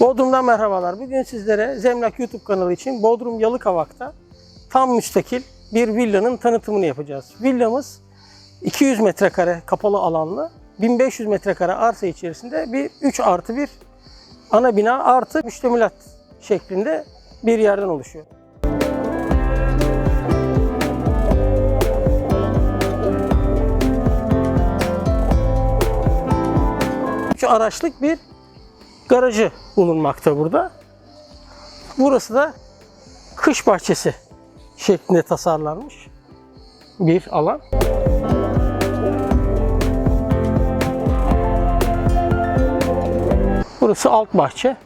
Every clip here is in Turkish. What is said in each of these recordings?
Bodrum'dan merhabalar. Bugün sizlere Zemlak YouTube kanalı için Bodrum Yalıkavak'ta tam müstakil bir villanın tanıtımını yapacağız. Villamız 200 metrekare kapalı alanlı, 1500 metrekare arsa içerisinde bir 3 artı 1 ana bina artı müştemilat şeklinde bir yerden oluşuyor. Üç araçlık bir garajı bulunmakta burada. Burası da kış bahçesi şeklinde tasarlanmış bir alan. Burası alt bahçe.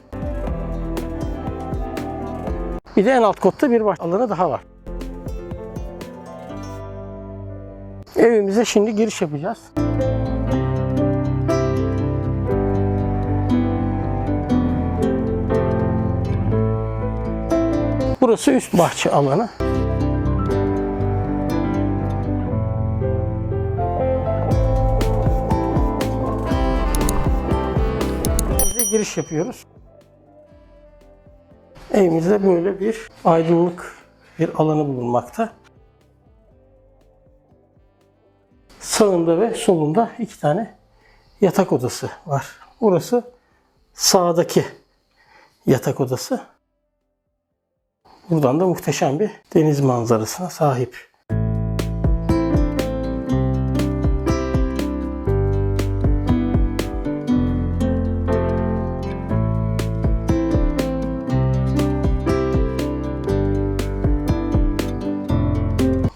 Bir de en alt katta bir bahçe alanı daha var. Evimize şimdi giriş yapacağız. Burası üst bahçe alanı. Evimize giriş yapıyoruz. Evimizde böyle bir aydınlık bir alanı bulunmakta. Sağında ve solunda iki tane yatak odası var. Burası sağdaki yatak odası. Buradan da muhteşem bir deniz manzarasına sahip.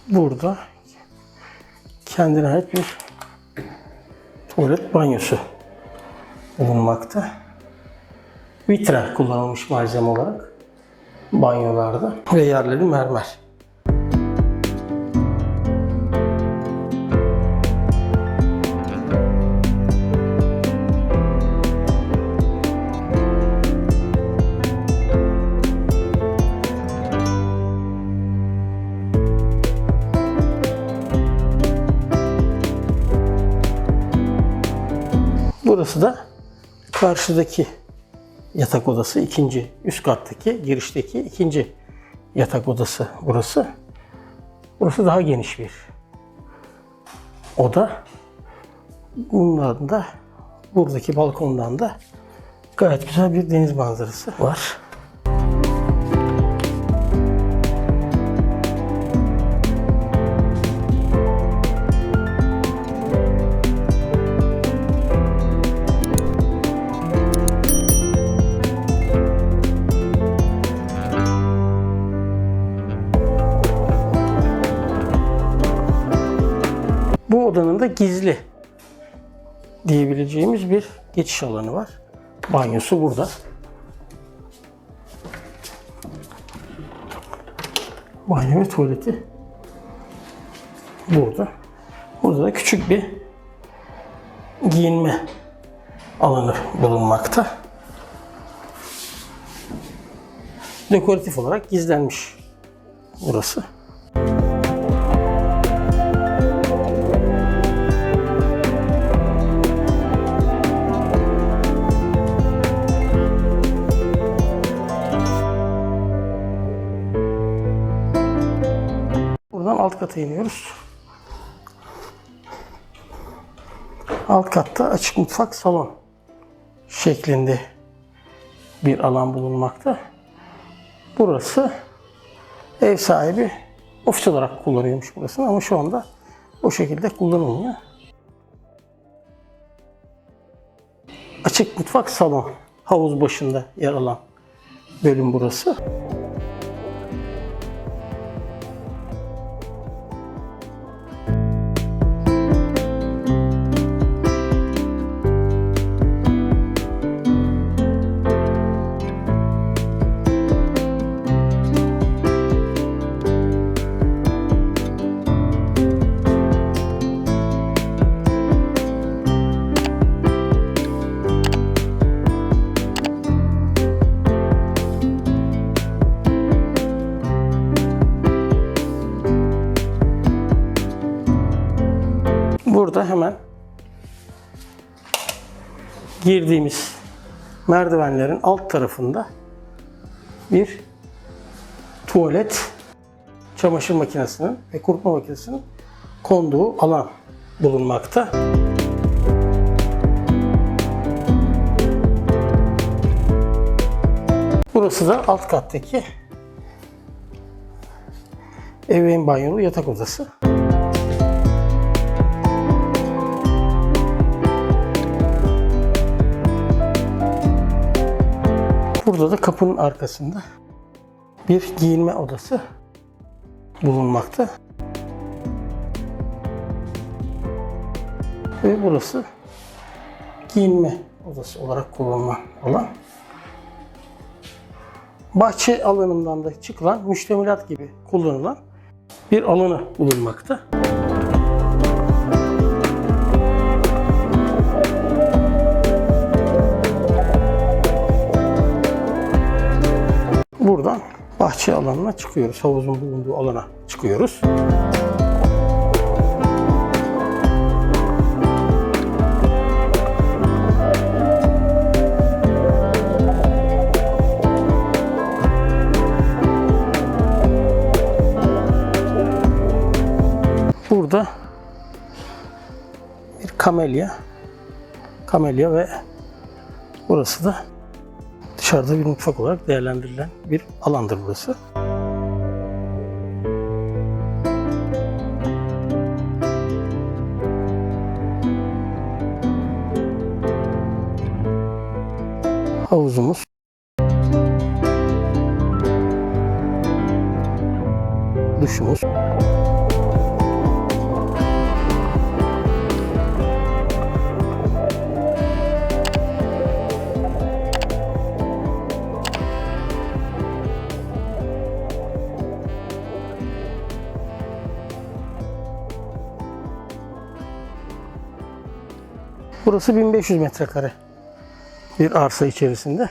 Burada kendine ait bir tuvalet banyosu bulunmakta. Vitren kullanılmış malzeme olarak banyolarda ve yerleri mermer. Burası da karşıdaki yatak odası ikinci üst kattaki girişteki ikinci yatak odası burası. Burası daha geniş bir oda. Bundan da buradaki balkondan da gayet güzel bir deniz manzarası var. Odanın da gizli diyebileceğimiz bir geçiş alanı var. Banyosu burada. Banyo ve tuvaleti burada. Burada da küçük bir giyinme alanı bulunmakta. Dekoratif olarak gizlenmiş burası. Alt kata iniyoruz. Alt katta açık mutfak salon şeklinde bir alan bulunmakta. Burası ev sahibi ofis olarak kullanıyormuş burasını ama şu anda o şekilde kullanılmıyor. Açık mutfak salon havuz başında yer alan bölüm burası. Burada hemen girdiğimiz merdivenlerin alt tarafında bir tuvalet, çamaşır makinesinin ve kurutma makinesinin konduğu alan bulunmakta. Burası da alt kattaki ebeveyn banyolu yatak odası. Burada da kapının arkasında bir giyinme odası bulunmakta. Ve burası giyinme odası olarak kullanılan alan. Bahçe alanından da çıkılan müştemilat gibi kullanılan bir alanı bulunmakta. Bahçe alanına çıkıyoruz. Havuzun bulunduğu alana çıkıyoruz. Burada bir kamelya, kamelya ve burası da dışarıda bir mutfak olarak değerlendirilen bir alandır burası. Havuzumuz. Duşumuz. Burası 1500 metrekare bir arsa içerisinde.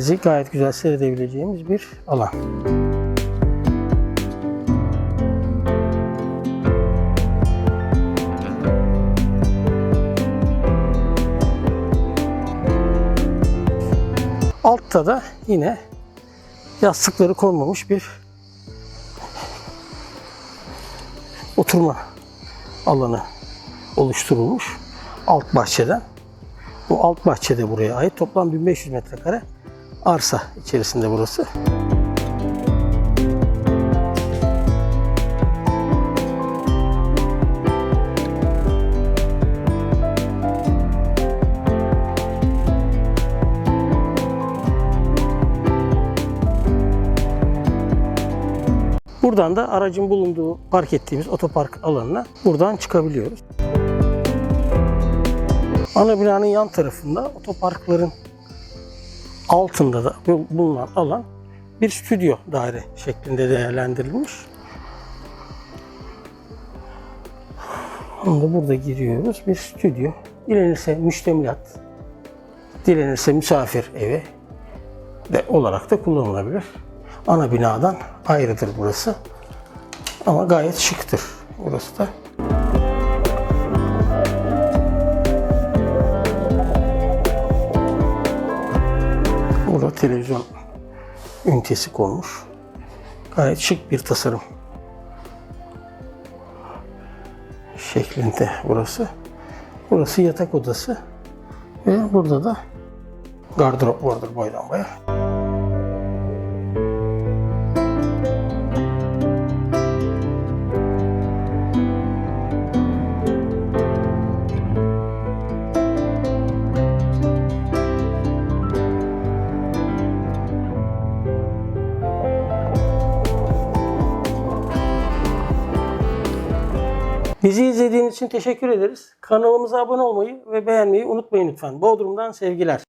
Denizi gayet güzel seyredebileceğimiz bir alan. Altta da yine yastıkları konmamış bir oturma alanı oluşturulmuş alt bahçeden. Bu alt bahçede buraya ait. Toplam 1500 metrekare arsa içerisinde burası. Buradan da aracın bulunduğu park ettiğimiz otopark alanına buradan çıkabiliyoruz. Ana binanın yan tarafında otoparkların altında da bulunan alan bir stüdyo daire şeklinde değerlendirilmiş. Da burada giriyoruz. Bir stüdyo. Dilenirse müştemilat, dilenirse misafir evi de olarak da kullanılabilir. Ana binadan ayrıdır burası. Ama gayet şıktır burası da. Burada televizyon ünitesi konmuş. Gayet şık bir tasarım şeklinde burası. Burası yatak odası ve burada da gardırop vardır boydan boya. Bizi izlediğiniz için teşekkür ederiz. Kanalımıza abone olmayı ve beğenmeyi unutmayın lütfen. Bodrum'dan sevgiler.